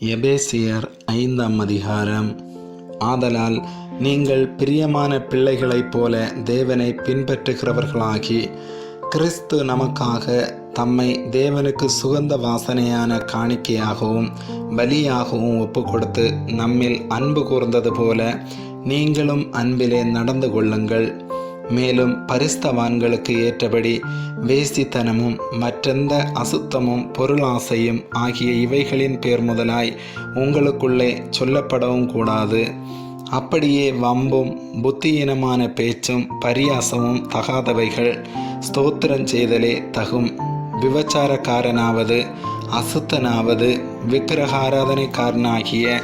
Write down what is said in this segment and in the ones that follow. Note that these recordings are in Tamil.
எபேசியர் ஐந்தாம் அதிகாரம். ஆதலால் நீங்கள் பிரியமான பிள்ளைகளைப் போல தேவனை பின்பற்றுகிறவர்களாகி கிறிஸ்து நமக்காக தம்மை தேவனுக்கு சுகந்த வாசனையான காணிக்கையாகவும் பலியாகவும் ஒப்புக்கொடுத்து நம்மில் அன்பு கூர்ந்தது போல நீங்களும் அன்பிலே நடந்து கொள்ளுங்கள். மேலும் பரிஸ்தவான்களுக்கு ஏற்றபடி வேசித்தனமும் மற்றெந்த அசுத்தமும் பொருளாசையும் ஆகிய இவைகளின் பேர் முதலாய் உங்களுக்குள்ளே சொல்லப்படவும் கூடாது. அப்படியே வம்பும் புத்தியீனமான பேச்சும் பரியாசமும் தகாதவைகள் ஸ்தோத்திரம் செய்தலே தகும். விபச்சாரக்காரனாவது அசுத்தனாவது விக்கிரகாராதனைக்காரனாகிய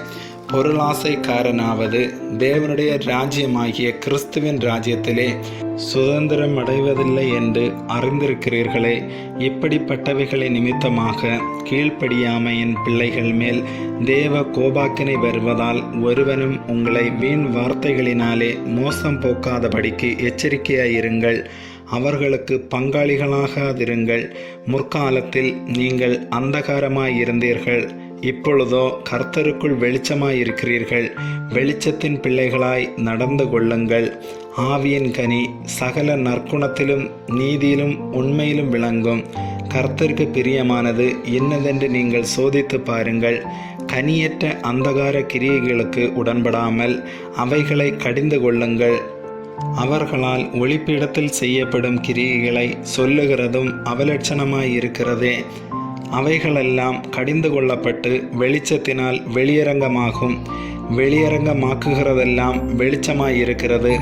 பொருளாசைக்காரனாவது தேவனுடைய ராஜ்யமாகிய கிறிஸ்துவின் ராஜ்யத்திலே சுதந்திரம் அடைவதில்லை என்று அறிந்திருக்கிறீர்களே இப்படிப்பட்டவைகளை நிமித்தமாக கீழ்ப்படியாமையின் பிள்ளைகள் மேல் தேவ கோபாக்கினை வருவதால் ஒருவனும் உங்களை வீண் வார்த்தைகளினாலே மோசம் போக்காதபடிக்கு எச்சரிக்கையாயிருங்கள். அவர்களுக்கு பங்காளிகளாகாதிருங்கள். முற்காலத்தில் நீங்கள் அந்தகாரமாயிருந்தீர்கள். இப்பொழுதோ கர்த்தருக்குள் வெளிச்சமாயிருக்கிறீர்கள். வெளிச்சத்தின் பிள்ளைகளாய் நடந்து கொள்ளுங்கள். ஆவியின் கனி சகல நற்குணத்திலும் நீதியிலும் உண்மையிலும் விளங்கும். கர்த்தருக்கு பிரியமானது என்னதென்று நீங்கள் சோதித்து பாருங்கள். கனியற்ற அந்தகார கிரியைகளுக்கு உடன்படாமல் அவைகளை கடிந்து கொள்ளுங்கள். அவர்களால் ஒளிப்பிடத்தில் செய்யப்படும் கிரியைகளை சொல்லுகிறதும் அவலட்சணமாயிருக்கிறதே. அவைகளெல்லாம் கடிந்து கொள்ளப்பட்டு வெளிச்சத்தினால் வெளியரங்கமாகும். வெளியரங்கமாக்குகிறதெல்லாம் வெளிச்சமாயிருக்கிறது.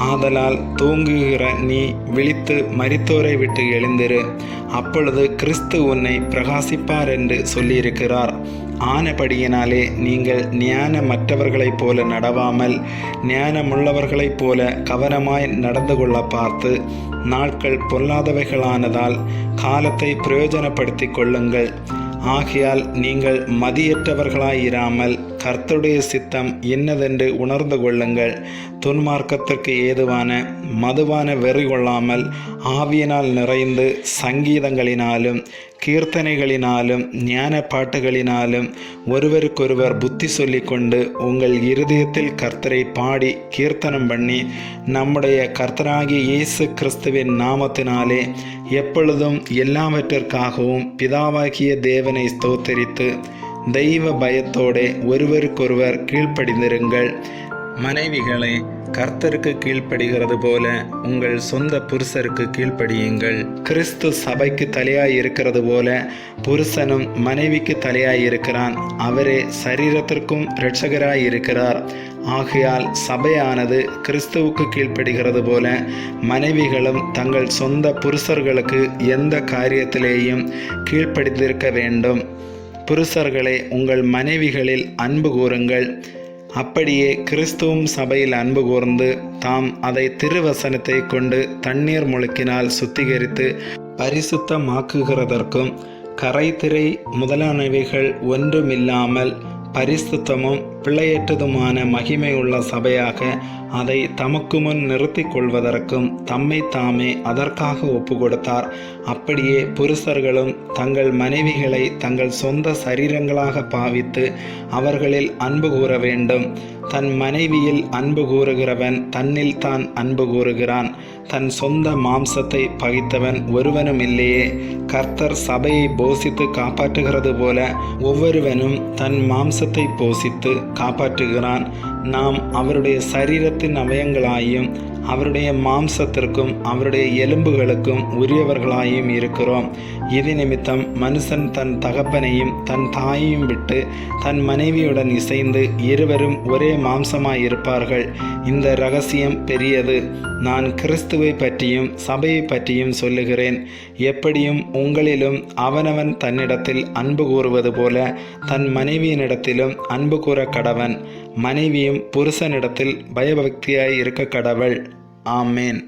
ஆதலால் தூங்குகிற நீ விழித்து மரித்தோரை விட்டு எழுந்திரு. அப்பொழுது கிறிஸ்து உன்னை பிரகாசிப்பார் என்று சொல்லியிருக்கிறார். ஆனபடியினாலே நீங்கள் ஞானமற்றவர்களைப் போல நடவாமல் ஞானமுள்ளவர்களைப் போல கவனமாய் நடந்து கொள்ள பார்த்து நாட்கள் பொல்லாதவைகளானதால் காலத்தை பிரயோஜனப்படுத்தி கொள்ளுங்கள். ஆகையால் நீங்கள் மதியற்றவர்களாயிராமல் கர்த்தருடைய சித்தம் என்னதென்று உணர்ந்து கொள்ளுங்கள். துன்மார்க்கத்திற்கு ஏதுவான மதுவான வெறி கொள்ளாமல் ஆவியினால் நிறைந்து சங்கீதங்களினாலும் கீர்த்தனைகளினாலும் ஞான பாட்டுகளினாலும் ஒருவருக்கொருவர் புத்தி சொல்லிக்கொண்டு உங்கள் இருதயத்தில் கர்த்தரை பாடி கீர்த்தனம் பண்ணி நம்முடைய கர்த்தராகிய இயேசு கிறிஸ்துவின் நாமத்தினாலே எப்பொழுதும் எல்லாவற்றிற்காகவும் பிதாவாகிய தேவனை ஸ்தோத்தரித்து தெய்வ பயத்தோடே ஒருவருக்கொருவர் கீழ்ப்படிந்திருங்கள். மனைவிகளை கர்த்தருக்கு கீழ்ப்படுகிறது போல உங்கள் சொந்த புருஷருக்கு கீழ்ப்படியுங்கள். கிறிஸ்து சபைக்கு தலையாய் இருக்கிறது போல புருஷனும் மனைவிக்கு தலையாய் இருக்கிறான் அவரே சரீரத்திற்கும் இரட்சகராய் இருக்கிறார் ஆகையால் சபையானது கிறிஸ்துவுக்கு கீழ்ப்படுகிறது போல மனைவிகளும் தங்கள் சொந்த புருஷர்களுக்கு எந்த காரியத்திலேயும் கீழ்ப்படிந்திருக்க வேண்டும். புருஷர்களே உங்கள் மனைவிகளில் அன்பு கூறுங்கள். அப்படியே கிறிஸ்துவும் சபையில் அன்பு கூர்ந்து தாம் அதை திருவசனத்தை கொண்டு தண்ணீர் முழுக்கினால் சுத்திகரித்து பரிசுத்தமாக்குகிறதற்கும் கரைத்திரை முதலானவைகள் ஒன்றுமில்லாமல் பரிசுத்தமும் பிழையற்றதுமான மகிமையுள்ள சபையாக அதை தமக்கு முன் நிறுத்தி கொள்வதற்கும் தம்மை தாமே அதற்காக ஒப்பு கொடுத்தார் அப்படியே புருஷர்களும் தங்கள் மனைவிகளை தங்கள் சொந்த சரீரங்களாக பாவித்து அவர்களில் அன்பு கூற வேண்டும். தன் மனைவியில் அன்பு கூறுகிறவன் தன்னில் தான் அன்பு கூறுகிறான். தன் சொந்த மாம்சத்தை பகைத்தவன் ஒருவனும் இல்லையே. கர்த்தர் சபையை போசித்து காப்பாற்றுகிறது போல ஒவ்வொருவனும் தன் மாம்சத்தை போசித்து காப்பாற்றுகிறான். நாம் அவருடைய சரீரத்தின் அவயங்களாயும் அவருடைய மாம்சத்திற்கும் அவருடைய எலும்புகளுக்கும் உரியவர்களாயும் இருக்கிறோம். இது நிமித்தம் மனுஷன் தன் தகப்பனையும் தன் தாயையும் விட்டு தன் மனைவியுடன் இசைந்து இருவரும் ஒரே மாம்சமாய் இருப்பார்கள். இந்த ரகசியம் பெரியது. நான் கிறிஸ்துவை பற்றியும் சபையை பற்றியும் சொல்லுகிறேன். எப்படியும் உங்களிலும் அவனவன் தன்னிடத்தில் அன்பு கூறுவது போல தன் மனைவியினிடத்திலும் அன்பு கூற கடவன். மனைவியும் புருஷனிடத்தில் பயபக்தியாய் இருக்க கடவள். ஆமேன்.